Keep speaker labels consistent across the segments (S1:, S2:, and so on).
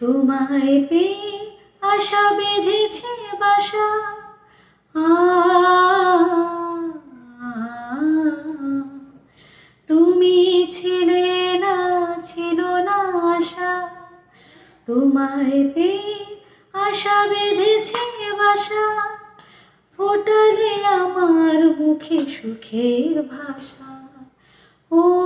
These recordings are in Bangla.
S1: তোমায় পেয়ে আশা বেঁধেছে বাসা। তুমি ছিলে না, ছিল না আশা। তোমায় পেয়ে আশা বেঁধেছে বাসা। ফোটালে আমার মুখে সুখের ভাষা। ও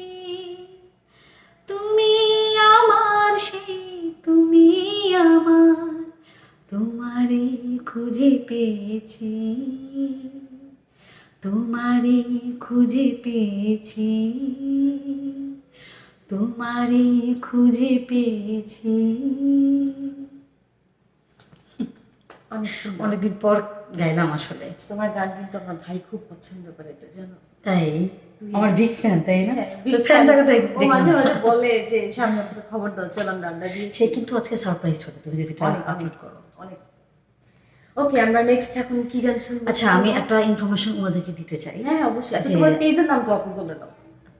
S1: তোমারে খুঁজে পেয়েছি তোমারে খুঁজে পেয়েছি তোমারে খুঁজে পেয়েছি। অনেকদিন পর গাইলাম আসলে।
S2: তোমার গান কিন্তু আমার ভাই খুব পছন্দ করে এটা জানো?
S1: তাই? আমার বিগ ফ্যান তাই না? তো ফ্যানটাকে তো
S2: fan। ও মাঝে মাঝে বলে যে সামনে খবর দাও চলাম রান্না দিয়ে
S1: সে কিন্তু আজকে সারপ্রাইজ হবে তুমি যদি আপলোড করো।
S2: অনেক। ওকে আমরা নেক্সট এখন কি গান শুনব?
S1: আচ্ছা আমি একটা ইনফরমেশন ওনাদেরকে দিতে চাই।
S2: হ্যাঁ অবশ্যই। আচ্ছা তোমার পেজের নাম তো আপনি বলে দাও।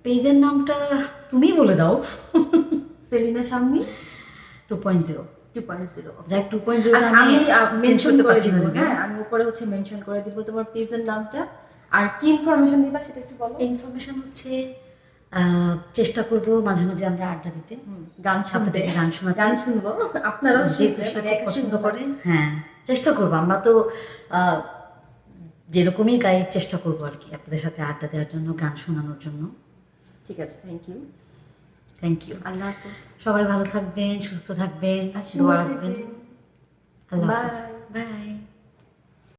S1: পেজের নামটা তুমি বলে দাও।
S2: সেলিনা সামনি
S1: two point zero
S2: two point zero
S1: যাই টু পয়েন্ট জিরো
S2: আমি মেনশন করে দিব হ্যাঁ আমি উপরে হচ্ছে মেনশন করে দিব তোমার পেজের নামটা। আর কি ইনফরমেশন দিবা সেটা একটু বলো?
S1: ইনফরমেশন হচ্ছে চেষ্টা করব মাঝে মাঝে আমরা আড্ডা দিতে।
S2: গান শুনতে।
S1: গান শোনাতে।
S2: গান শুনব। আপনারাও
S1: পছন্দ
S2: শুনব
S1: করে হ্যাঁ। চেষ্টা করব। আমরা তো আহ, যেরকমই গাই চেষ্টা করব আর কি আপনাদের সাথে আড্ডা দেওয়ার জন্য গান শোনানোর জন্য।
S2: ঠিক আছে thank you
S1: thank you
S2: Allah হাফেজ।
S1: সবাই ভালো থাকবেন সুস্থ থাকবেন দোয়া রাখবেন। আল্লাহ
S2: Bye.
S1: বাই